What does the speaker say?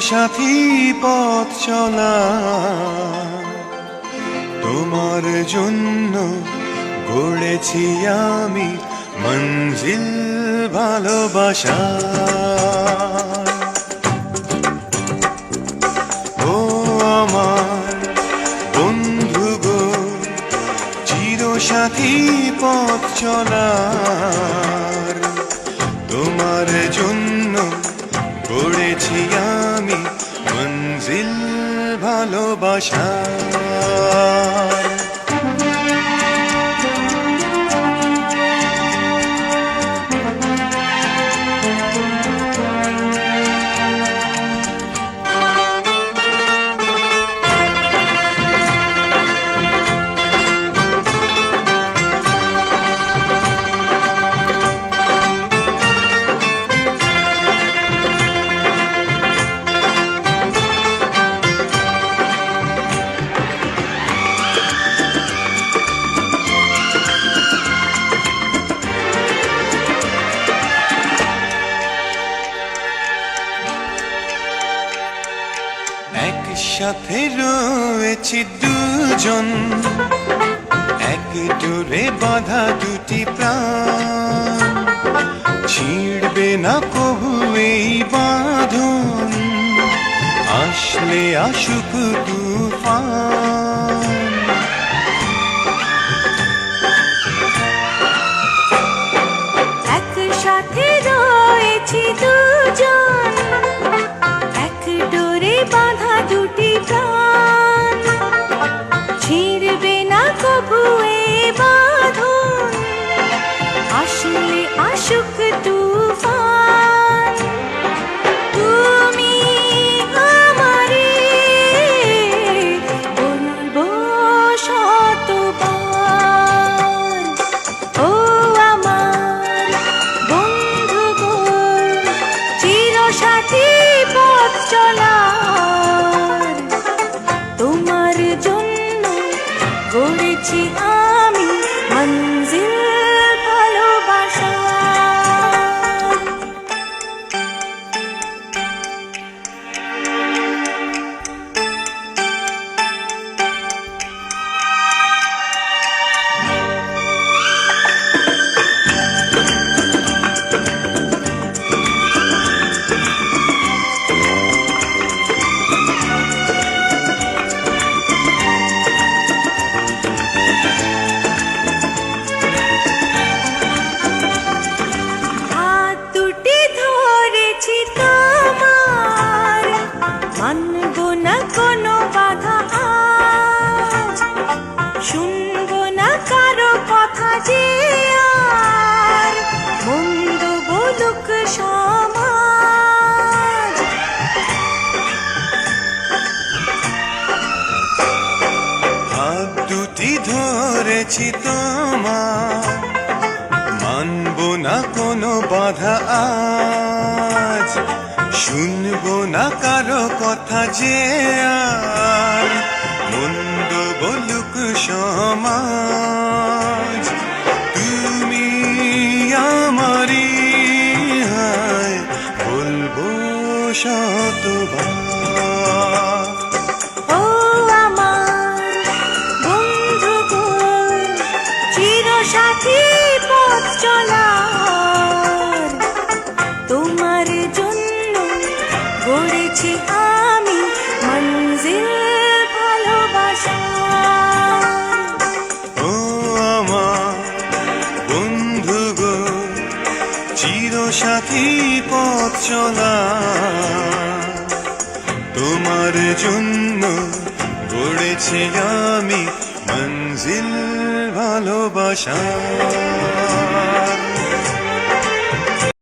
সাথী পথ চলা। তোমার জন্য গড়েছি আমি মঞ্জিল ভালোবাসা। ও আমার বন্ধু গো চির সাথী পথ চলার। তোমার জন্য গড়েছি আমি মঞ্জিল ভালোবাসা। একসাথে রয়েছি দুজন। এক ডোরে বাঁধা, দুটি প্রাণ। ছিড়বে না কবু এই বাঁধন। আসলে আসুক তুফান গড়েছি মানব না কোনো বাধা শুনব না কারও কথা যে দুটি ধরেছি তোমার। মানব না কোনো বাধা আজ। শুনব না কারও কথা যে আর। মন্দ বলুক সমাজ, তুমি আমারি হায়, বলব শতবার। সাথী চলার সাথী পথ চলা। তোমার জন্য গড়েছি আমি মঞ্জিল ভালোবাসা।